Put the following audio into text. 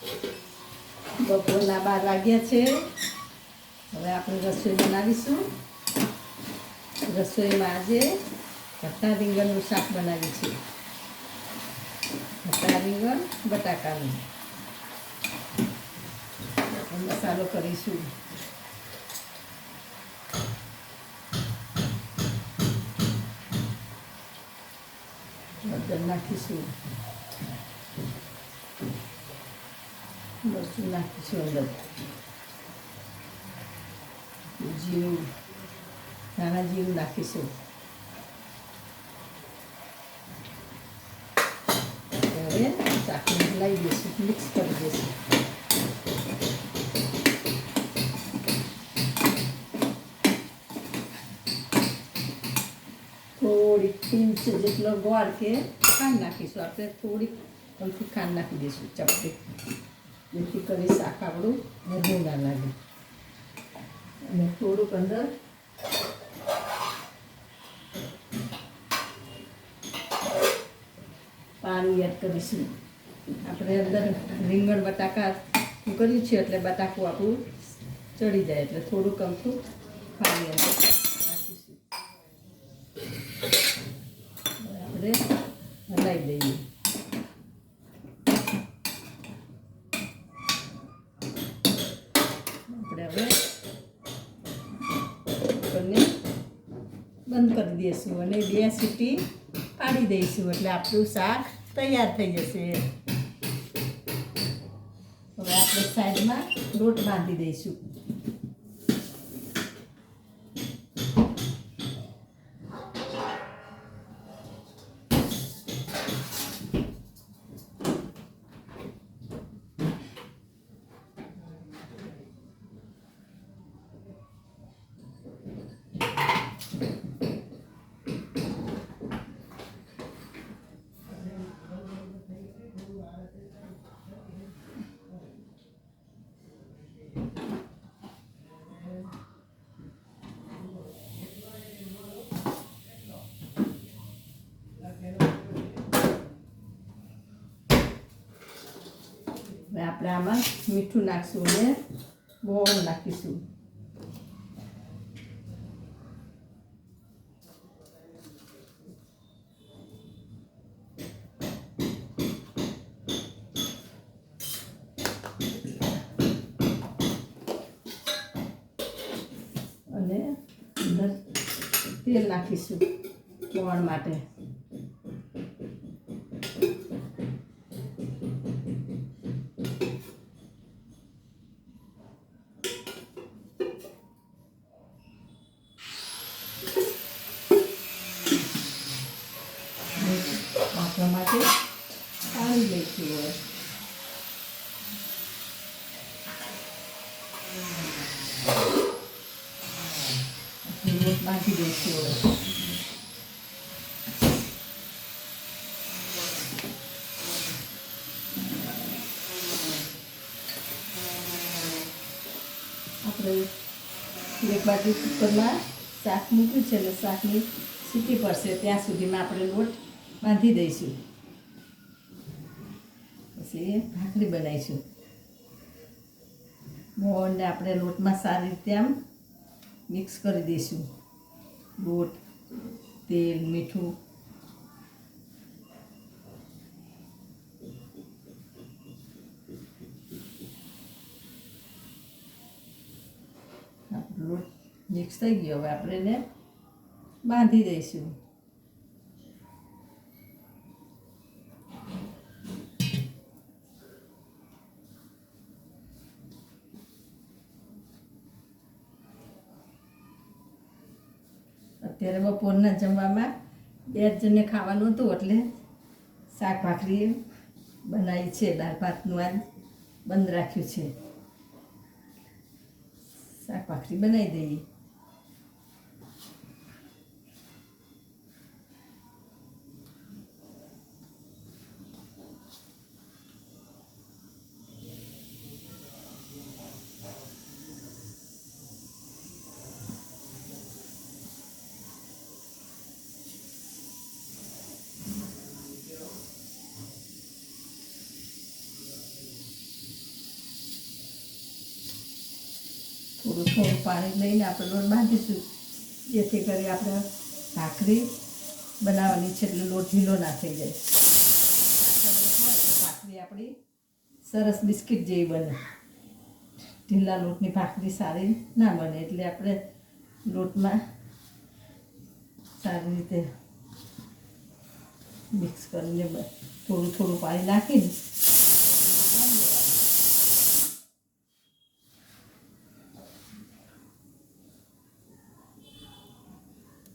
બપોરના બાર વાગ્યા છે. હવે આપણે રસોઈ બનાવીશું. રસોઈમાં આજે ભટ્ટા રીંગણનું શાક બનાવ્યું છે ભટ્ટા રીંગણ બટાકાનું મસાલો કરીશું. નાખીશું. મરચું નાખીશું અંદર જીરું ધાણા જીરું નાખીશું હવે શાકને હલાવી દઈશું મિક્સ કરી દઈશું થોડીક પિંચ જેટલો ગોળ કે ખાંડ નાખીશું. આપણે થોડીક હલકી ખાંડ નાખી દઈશું, ચપટી. જેથી કરી શાક આપણું વધુ ના લાગે. અને થોડુંક અંદર પાણી એડ કરીશું. આપણે અંદર રીંગણ, બટાકા કર્યું છે એટલે બટાકું આપણું ચડી જાય એટલે થોડુંક અમથું પાણી અંદર આપણે હલાવી દઈએ આપણે હવે કુકરને બંધ કરી દઈશું અને બે સીટી પાડી દઈશું એટલે આપણું શાક તૈયાર થઈ જશે. હવે આપણે સાઈડમાં લોટ બાંધી દઈશું. હવે આપણે આમાં મીઠું નાખીશું અને મોણ નાખીશું અને તેલ નાખીશું મોણ માટે. આપણા માટે પાણી લઈશું હવે લોટ બાંધી દઈશું હવે આપણે એક બાજુ કુકરમાં શાક મૂક્યું છે એટલે શાકની સીટી પડશે. ત્યાં સુધીમાં આપણે લોટ બાંધી દઈશું. પછી ભાખરી બનાવીશું. મોણને આપણે લોટમાં સારી રીતે આમ મિક્સ કરી દઈશું. લોટ, તેલ, મીઠું. લોટ મિક્સ થઈ ગયો. હવે આપણે એને બાંધી દઈશું. અત્યારે બપોરના જમવામાં બે જણને ખાવાનું હતું એટલે શાક ભાખરી બનાવી છે, દાળ ભાતનું આજ બંધ રાખ્યું છે. શાક ભાખરી બનાવી દઈએ. થોડું થોડું પાણી લઈને આપણે લોટ બાંધીશું. જેથી કરી આપણે ભાખરી બનાવવાની છે એટલે લોટ ઢીલો ના થઈ જાય. ભાખરી આપણી સરસ બિસ્કિટ જેવી બને. ઢીલા લોટની ભાખરી સારી ના બને એટલે આપણે લોટમાં સારી રીતે મિક્સ કરીને થોડું થોડું પાણી નાખીને